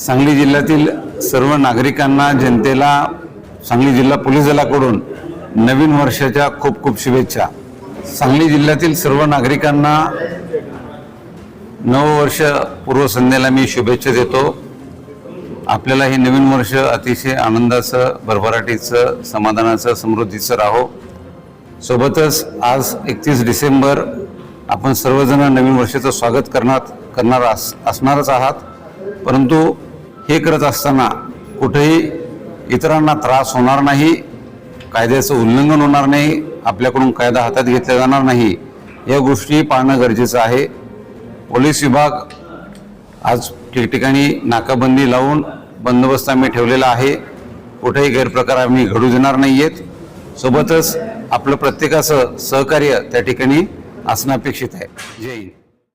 सांगली जिल्ह्यातील सर्व नागरिकांना जनतेला सांगली जिल्हा पोलीस दलाकडून नवीन वर्षाच्या खूप खूप शुभेच्छा. सांगली जिल्ह्यातील सर्व नागरिकांना नववर्ष पूर्वसंध्येला मी शुभेच्छा देतो. आपल्याला हे नवीन वर्ष अतिशय आनंदाचं भरभराटीचं समाधानाचं समृद्धीचं राहो. सोबतच आज एकतीस डिसेंबर आपण सर्वजण नवीन वर्षाचं स्वागत करणार करणार अस असणारच आहात. परंतु हे करत असताना कुठेही इतरांना त्रास होणार नाही कायद्याचं उल्लंघन होणार नाही आपल्याकडून कायदा हातात घेतला जाणार नाही या गोष्टी पाळणं गरजेचं आहे. पोलीस विभाग आज ठिकठिकाणी नाकाबंदी लावून बंदोबस्त आम्ही ठेवलेला आहे. कुठेही गैरप्रकार आम्ही घडू देणार नाही आहेत सोबतच आपलं प्रत्येकाचं सहकार्य त्या ठिकाणी असणं अपेक्षित आहे. जय हिंद.